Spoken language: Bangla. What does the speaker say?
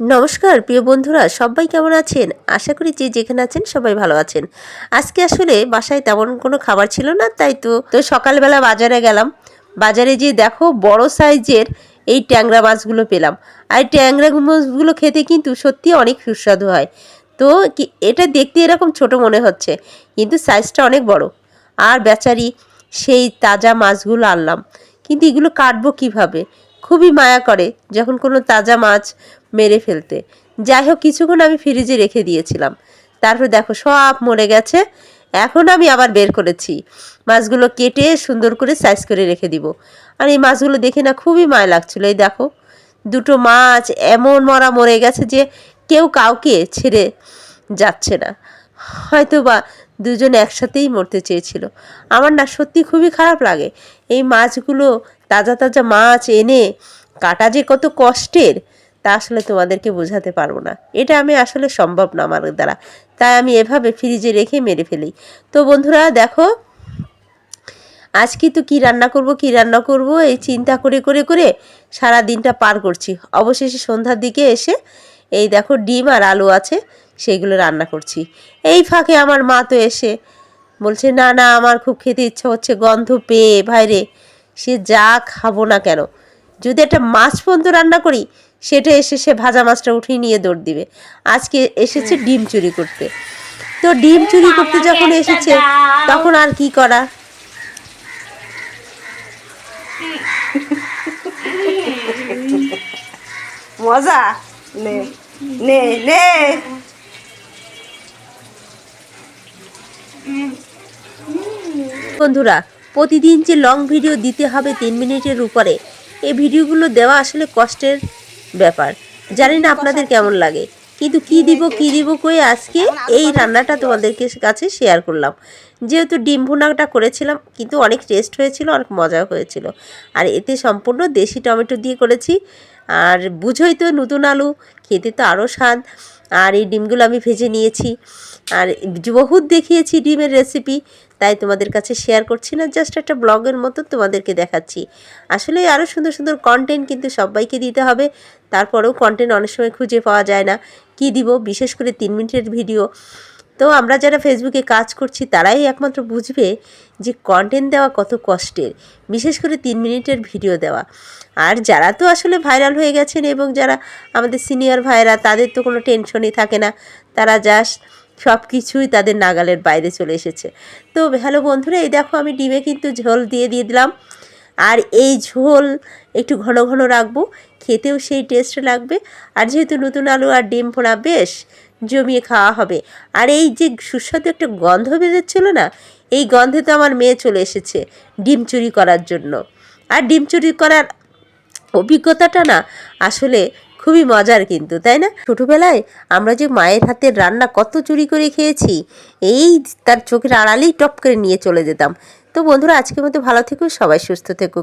নমস্কার, প্রিয় বন্ধুরা, সবাই কেমন আছেন? আশা করি যে যেখানে আছেন সবাই ভালো আছেন। আজকে আসলে বাসায় তেমন কোনো খাবার ছিল না, তাই তো তো সকালবেলা বাজারে গেলাম। বাজারে গিয়ে দেখো বড় সাইজের এই ট্যাংরা মাছগুলো পেলাম। আর ট্যাংরা মাছগুলো খেতে কিন্তু সত্যি অনেক সুস্বাদু হয়। তো এটা দেখতে এরকম ছোট মনে হচ্ছে, কিন্তু সাইজটা অনেক বড়। আর বেচারি সেই তাজা মাছগুলো আনলাম। কিন্তু এগুলো কাটবো কীভাবে? খুবই মায়া করে, যখন কোনো তাজা মাছ মেরে ফেলতে। যাই হোক, কিছুক্ষণ আমি ফ্রিজে রেখে দিয়েছিলাম। তারপর দেখো, সব মরে গেছে। এখন আমি আবার বের করেছি। মাছগুলো কেটে সুন্দর করে সাইজ করে রেখে দিব। আর এই মাছগুলো দেখে না খুবই মায়া লাগছিল। এই দেখো, দুটো মাছ এমন মরা মরে গেছে যে কেউ কাউকে ছেড়ে যাচ্ছে না। হয়তো বা দুজন একসাথেই মরতে চেয়েছিল। আমার না সত্যি খুবই খারাপ লাগে। এই মাছগুলো তাজা তাজা মাছ এনে কাটা যে কত কষ্টের তা আসলে তোমাদেরকে বোঝাতে পারব না। এটা আমি আসলে সম্ভব না আমার দ্বারা। তাই আমি এভাবে ফ্রিজে রেখে মেরে ফেলি। তো বন্ধুরা, দেখো আজকে তো কি রান্না করব, কি রান্না করব, এই চিন্তা করে করে করে সারা দিনটা পার করছি। অবশেষে সন্ধ্যার দিকে এসে এই দেখো ডিম আর আলু আছে, সেইগুলো রান্না করছি। এই ফাঁকে আমার মা তো এসে বলছে, না না, আমার খুব খেতে ইচ্ছা হচ্ছে, গন্ধ পেয়ে, ভাইরে, সে যা খাব না কেন? যদি একটা মাছ পর্যন্ত রান্না করি সেটা এসে সে ভাজা মাছটা উঠিয়ে নিয়ে দৌড় দিবে। আজকে এসেছে ডিম চুরি করতে। তো ডিম চুরি করতে যখন এসেছে তখন আর কি করা? মজা। নে নে নে। বন্ধুরা প্রতিদিন যে লং ভিডিও দিতে হবে তিন মিনিটের উপরে এই ভিডিওগুলো দেওয়া আসলে কষ্টের। ব্যাপার। জানি না আপনাদের কেমন লাগে। কিন্তু কি দিব কি দিব কই আজকে এই রান্নাটা তোমাদেরকে কাছে শেয়ার করলাম। যেহেতু ডিম ভুনাটা করেছিলাম, কিন্তু অনেক টেস্ট হয়েছিল, অনেক মজা হয়েছিল। আর এতে সম্পূর্ণ দেশি টমেটো দিয়ে করেছি। আর বুঝোই তো নতুন আলু, খেতে তো আরও স্বাদ। আর এই ডিমগুলো আমি ভেজে নিয়েছি। আর বহুত দেখিয়েছি ডিমের রেসিপি তাই তোমাদের কাছে শেয়ার করছি না জাস্ট একটা ব্লগের মতো তোমাদেরকে দেখাচ্ছি। আসলে আরও সুন্দর সুন্দর কন্টেন্ট কিন্তু সবাইকে দিতে হবে, তারপরেও কন্টেন্ট অনেক সময় খুঁজে পাওয়া যায় না, কি দিব, বিশেষ করে তিন মিনিটের ভিডিও তো আমরা যারা ফেসবুকে কাজ করছি, তারাই একমাত্র বুঝবে যে কন্টেন্ট দেওয়া কত কষ্টের, বিশেষ করে তিন মিনিটের ভিডিও দেওয়া। আর যারা তো আসলে ভাইরাল হয়ে গেছেন এবং যারা আমাদের সিনিয়র ভাইরা তাদের তো কোনো টেনশনই থাকে না, তারা জাস্ট সব কিছুই তাদের নাগালের বাইরে চলে এসেছে। তো হ্যালো বন্ধুরা, এই দেখো আমি ডিমে কিন্তু ঝোল দিয়ে দিয়ে দিলাম। আর এই ঝোল একটু ঘন ঘন রাখব, খেতেও সেই টেস্ট লাগবে। আর যেহেতু নতুন আলু আর ডিম ফোড়া বেশ জমিয়ে খাওয়া হবে। আর এই যে সুস্বাদু একটা গন্ধ বেরোচ্ছিল না, এই গন্ধে তো আমার মেয়ে চলে এসেছে ডিম চুরি করার জন্য। আর ডিম চুরি করার অভিজ্ঞতাটা না, আসলে খুবই মজার কিন্তু, তাই না? ছোটোবেলায় আমরা যে মায়ের হাতের রান্না কত চুরি করে খেয়েছি, এই তার চোখের আড়ালেই টপ করে নিয়ে চলে যেতাম। তো বন্ধুরা, আজকের মতো ভালো থেকো, সবাই সুস্থ থেকো।